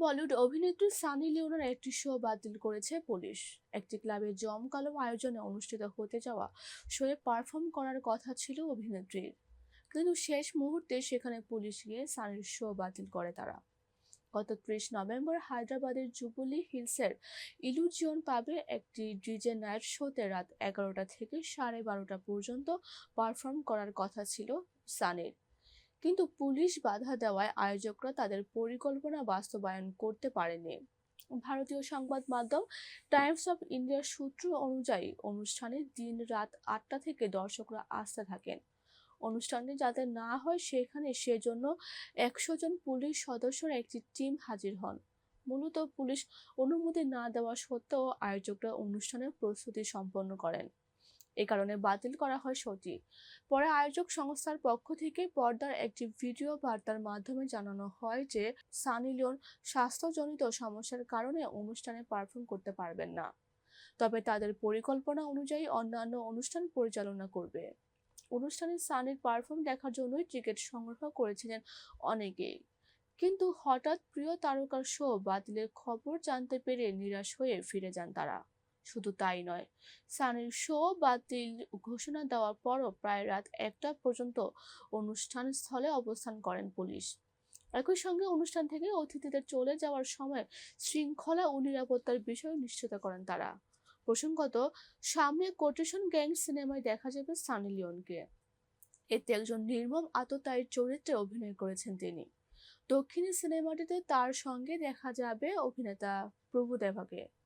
বলিউড অভিনেত্রী সানি লিওনের একটি শো বাতিল করেছে পুলিশ। একটি ক্লাবে জমকালো আয়োজনে অনুষ্ঠিত হতে যাওয়া শোয়ে পারফর্ম করার কথা ছিল অভিনেত্রীর। কিন্তু শেষ মুহূর্তে সেখানে পুলিশ গিয়ে সানির শো বাতিল করে তারা। গত ত্রিশ নভেম্বর হায়দ্রাবাদের জুবলি হিলসের ইলুজিয়ন পাবে একটি ডিজে নাইট শোতে রাত এগারোটা থেকে সাড়ে বারোটা পর্যন্ত পারফর্ম করার কথা ছিল সানির। কিন্তু পুলিশ বাধা দেওয়ায় আয়োজকরা তাদের পরিকল্পনা বাস্তবায়ন করতে পারেনি। ভারতীয় সংবাদ মাধ্যম টাইমস অফ ইন্ডিয়ার সূত্র অনুযায়ী অনুষ্ঠানে দিন রাত আটটা থেকে দর্শকরা আসতে থাকেন। অনুষ্ঠানটি যাতে না হয় সেখানে সেজন্য একশো জন পুলিশ সদস্যর একটি টিম হাজির হন। মূলত পুলিশ অনুমতি না দেওয়া সত্ত্বেও আয়োজকরা অনুষ্ঠানের প্রস্তুতি সম্পন্ন করেন। এ কারণে বাতিল করা হয় শোটি। পরে আয়োজক সংস্থার পক্ষ থেকে পর্দার একটি ভিডিও বার্তার মাধ্যমে জানানো হয় যে, সানি লিওন স্বাস্থ্যজনিত সমস্যার কারণে অনুষ্ঠানে পারফর্ম করতে পারবেন না। তবে তাদের পরিকল্পনা অনুযায়ী অন্যান্য অনুষ্ঠান পরিচালনা করবে। অনুষ্ঠানে সানির পারফর্ম দেখার জন্যই টিকিট সংগ্রহ করেছিলেন অনেকেই। কিন্তু হঠাৎ প্রিয় তারকার শো বাতিলের খবর জানতে পেরে নিরাশ হয়ে ফিরে যান তারা। শুধু তাই নয়। সানির শো বাতিল ঘোষণা দেওয়ার পরও প্রায় রাত একটা পর্যন্ত অনুষ্ঠান স্থলে অবস্থান করেন পুলিশ। একই সঙ্গে অনুষ্ঠান থেকে অতিথিদের চলে যাওয়ার সময় শৃঙ্খলা ও নিরাপত্তার বিষয় নিশ্চিত করেন তারা। প্রসঙ্গত, সামনে কোটেশন গ্যাং সিনেমায় দেখা যাবে সানি লিওনকে। এতে একজন নির্মম আততায়ীর চরিত্রে অভিনয় করেছেন তিনি। দক্ষিণী সিনেমাটিতে তার সঙ্গে দেখা যাবে অভিনেতা প্রভুদেভাকে